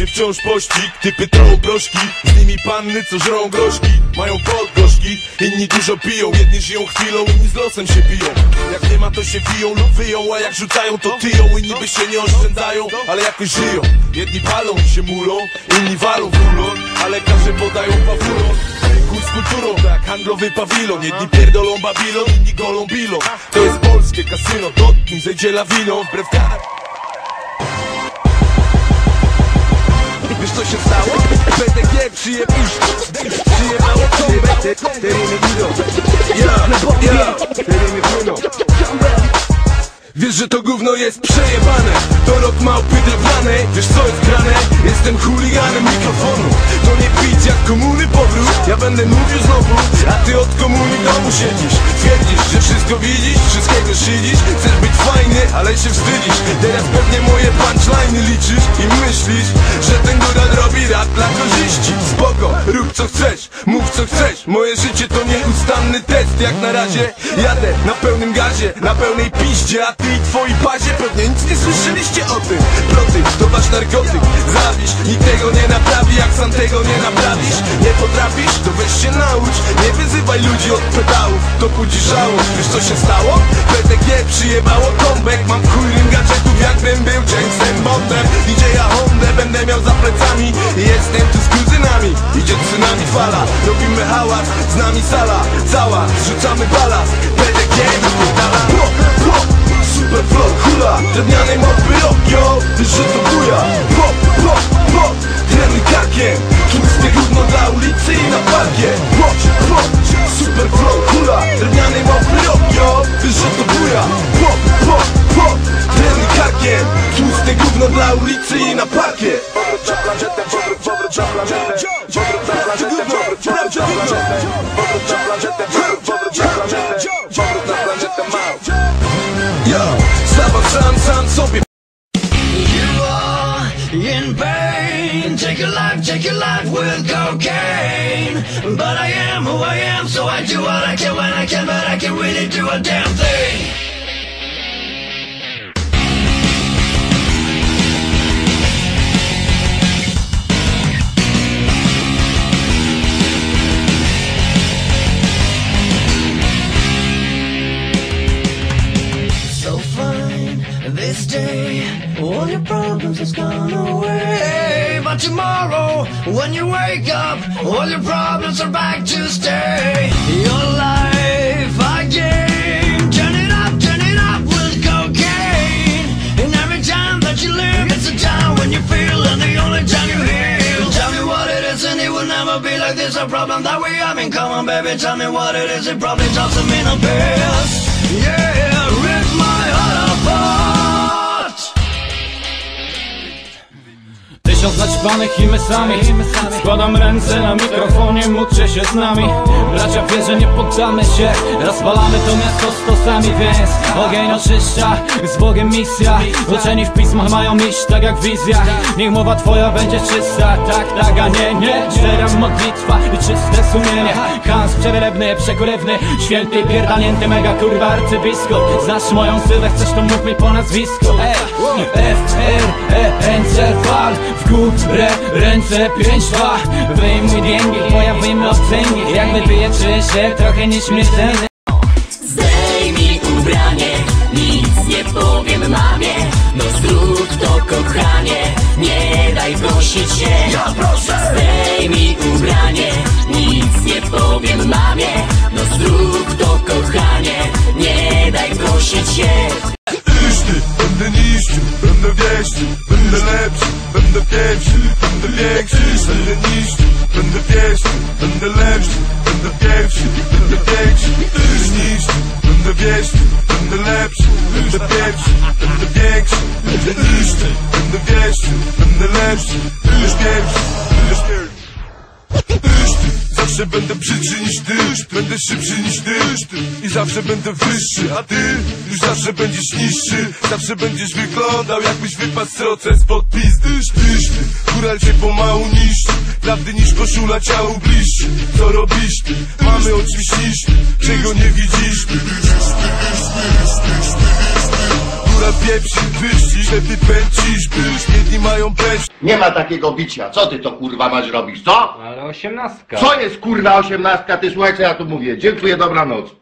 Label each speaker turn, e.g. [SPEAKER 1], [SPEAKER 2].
[SPEAKER 1] się wciąż pościg Typy trochę broszki, z nimi panny co żrą groszki Mają podgorzki, inni dużo piją Jedni żyją chwilą, inni z losem się biją. Jak nie ma to się biją lub wyją A jak rzucają to tyją. I niby się nie oszczędzają Ale jakoś żyją. Jedni palą się mulą, inni walą w ulon A lekarze podają pawulon Chuj z kulturą, tak handlowy pawilon. Jedni pierdolą Babilon, inni golą bilą To jest polskie kasyno, dotknij, zejdzie lawiną Wbrew karach
[SPEAKER 2] co się stało? PTG przyje Przyjechało kombę Te, rymy idą Ja, ja. Te rymy płyną Wiesz, że to gówno jest przejebane. To rok małpy drewnianej Wiesz co jest grane? Jestem chuliganem mikrofonu. To nie pić jak komuny powrót. Ja będę mówił znowu A ty od komuny domu siedzisz wszystko widzisz Wszystkiego szydzisz. Chcesz być fajny, ale się wstydzisz. Teraz pewnie moje punchline'y liczysz I myślisz, że ten góral robi rap dla korzyści. Spoko, rób co chcesz Mów co chcesz. Moje życie to nieustanny test. Jak na razie jadę na pełnym gazie Na pełnej piździe A ty i twoi bazie pewnie nic nie słyszeliście o tym. Ploty to wasz narkotyk. Zawisz, nikt tego nie naprawi Jak sam tego nie naprawisz. Nie potrafisz? To weź się naucz. Nie wyzywaj ludzi od pedałów. To budzi żałość. Wiesz co się stało? PTG przyjebało. Comeback Mam chuj rym gadżetów jakbym był Jamesem Bondem. DJ-a Hondę będę miał za plecami. Jestem tu z kuzynami. Idzie tsunami fala. Robimy hałas, z nami sala Cała, zrzucamy balast PTG napierdala Super flow, hula. Drewnianej mopy yo za planżetem Powrót na planżetę Yo, stawał sam, sam sobie
[SPEAKER 3] You are in pain. Take your life, take your life with cocaine. But I am who I am, so I do what I can when I can, but I can really do a damn thing. Tomorrow, when you wake up, all your problems are back to stay. Your life again, turn it up, turn it up with cocaine. And every time that you live, it's a time when you feel, and the only time you heal. Tell me what it is, and it will never be like this. A problem that we have in common, baby. Tell me what it is, it probably doesn't mean piss. Yeah, rip my heart apart.
[SPEAKER 4] Tysiąc naćpanych i my sami. Składam ręce na mikrofonie, módlcie się z nami. Bracia wie, że nie poddamy się. Rozpalamy to miasto stosami, więc Ogień oczyszcza, z Bogiem misja. Uczeni w pismach mają iść tak jak w wizjach. Niech mowa twoja będzie czysta, tak, tak, a nie, nie. Szczera modlitwa i czyste sumienie. Hans przerywny, przekurewny Święty, pierdalnięty, mega kurwa arcybiskup. Znasz moją sylę, chcesz to mów mi po nazwisku. Ej, F, R, E, N, C, fal W górę, ręce, pięć, dwa Wyjmuj dęgi, pojawimy obcęgi Jak wypiję, czuję się trochę nieśmiertelny
[SPEAKER 5] Zdejmij ubranie, nic nie powiem mamie. No zrób to kochanie, nie daj prosić się. Ja proszę! Zdejmij ubranie, nic nie powiem mamie. No zrób to kochanie, nie daj prosić się
[SPEAKER 1] będę pierwszy, będę większy Będę niszczył, będę wieścił Będę lepszy, będę pierwszy, będę większy Już niszczył, będę wieścił Będę lepszy, będę pierwszy, będę większy Będę niszczył, będę wieścił Będę lepszy, już pierwszy, Zawsze będę brzydszy niż ty. Będę szybszy niż ty. I zawsze będę wyższy A ty już zawsze będziesz niższy. Zawsze będziesz wyglądał jakbyś wypadł sroce spod pizdy. Sztyszny, góral cię pomału niszczy. Prawdy niż koszula ciału bliższy. Co robisz ty? Mamy oczy śnisz Czego nie widzisz? Góral
[SPEAKER 2] pieprzył wyścig ty pęcisz, byś mają
[SPEAKER 6] Nie ma takiego bicia. Co ty to kurwa masz robić, co?
[SPEAKER 5] Ale osiemnastka.
[SPEAKER 6] Co jest kurwa osiemnastka? Ty słuchaj co ja tu mówię. Dziękuję, dobranoc.